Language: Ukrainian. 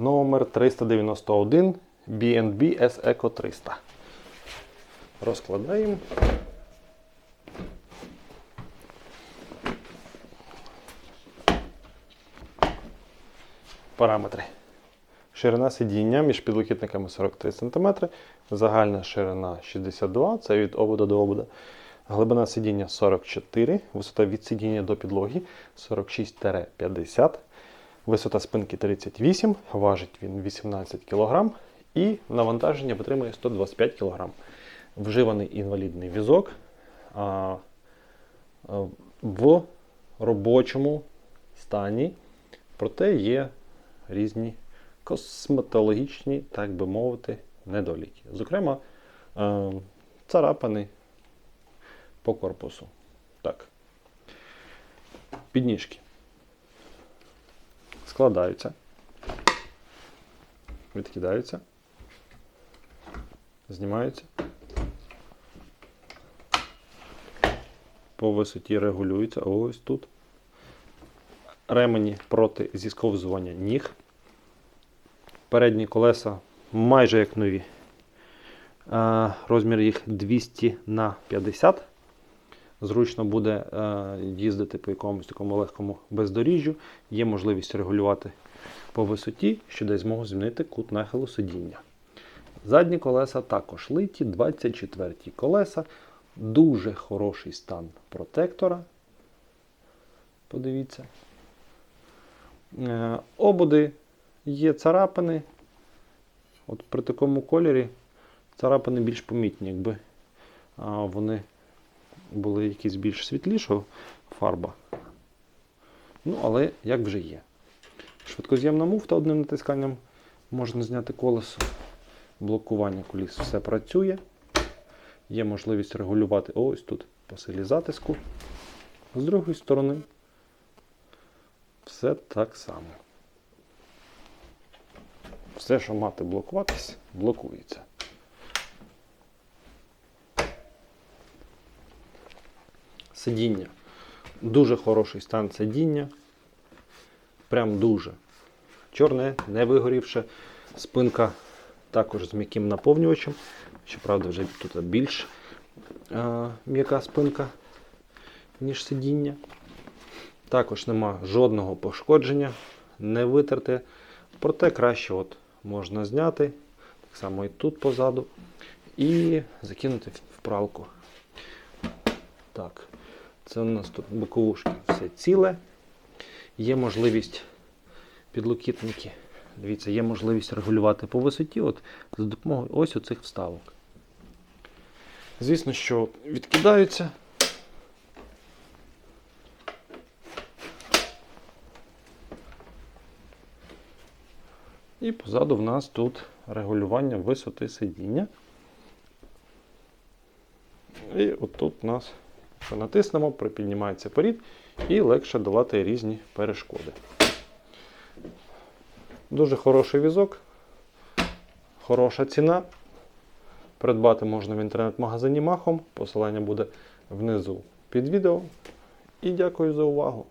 Номер 391 BNB S Eco 300. Розкладаємо. Параметри. Ширина сидіння між підлокітниками 43 см, загальна ширина 62 це від обода до обода. Глибина сидіння 44, висота від сидіння до підлоги 46-50, висота спинки 38, важить він 18 кг і навантаження витримує 125 кг. Вживаний інвалідний візок а, в робочому стані, проте є різні косметологічні, так би мовити, недоліки. Зокрема, е, царапини по корпусу. Так. Підніжки. Складаються. Відкидаються. Знімаються. По висоті регулюються. Ось тут. Ремені проти зісковзування ніг. Передні колеса майже як нові. Е, Розмір їх 200 на 50. Зручно буде е, їздити по якомусь такому легкому бездоріжжю. Є можливість регулювати по висоті, що дасть змогу змінити кут нахилу сидіння. Задні колеса також литі, 24 ті колеса. Дуже хороший стан протектора. Подивіться. Е, Ободи є царапини. От при такому кольорі царапини більш помітні, якби вони були якісь більш світлішого фарба. Ну, але як вже є. Швидкоз'ємна муфта одним натисканням можна зняти колесо. Блокування коліс все працює. Є можливість регулювати ось тут по силі затиску. З другої сторони, все так само. Все, що мати блокуватись, блокується. Сидіння. Дуже хороший стан сидіння. Прям дуже. Чорне, не вигорівше. Спинка також з м'яким наповнювачем. Щоправда, вже тут більш е, м'яка спинка, ніж сидіння. Також нема жодного пошкодження, не витерте. Проте краще от можна зняти, так само і тут позаду, і закинути в пралку. Так, це у нас тут боковушки все ціле. Є можливість підлокітники. Дивіться, є можливість регулювати по висоті от, за допомогою ось оцих вставок. Звісно, що відкидаються. І позаду в нас тут регулювання висоти сидіння. І отут у нас, що натиснемо, припіднімається порід і легше долати різні перешкоди. Дуже хороший візок, хороша ціна. Придбати можна в інтернет-магазині Махом. Посилання буде внизу під відео. І дякую за увагу.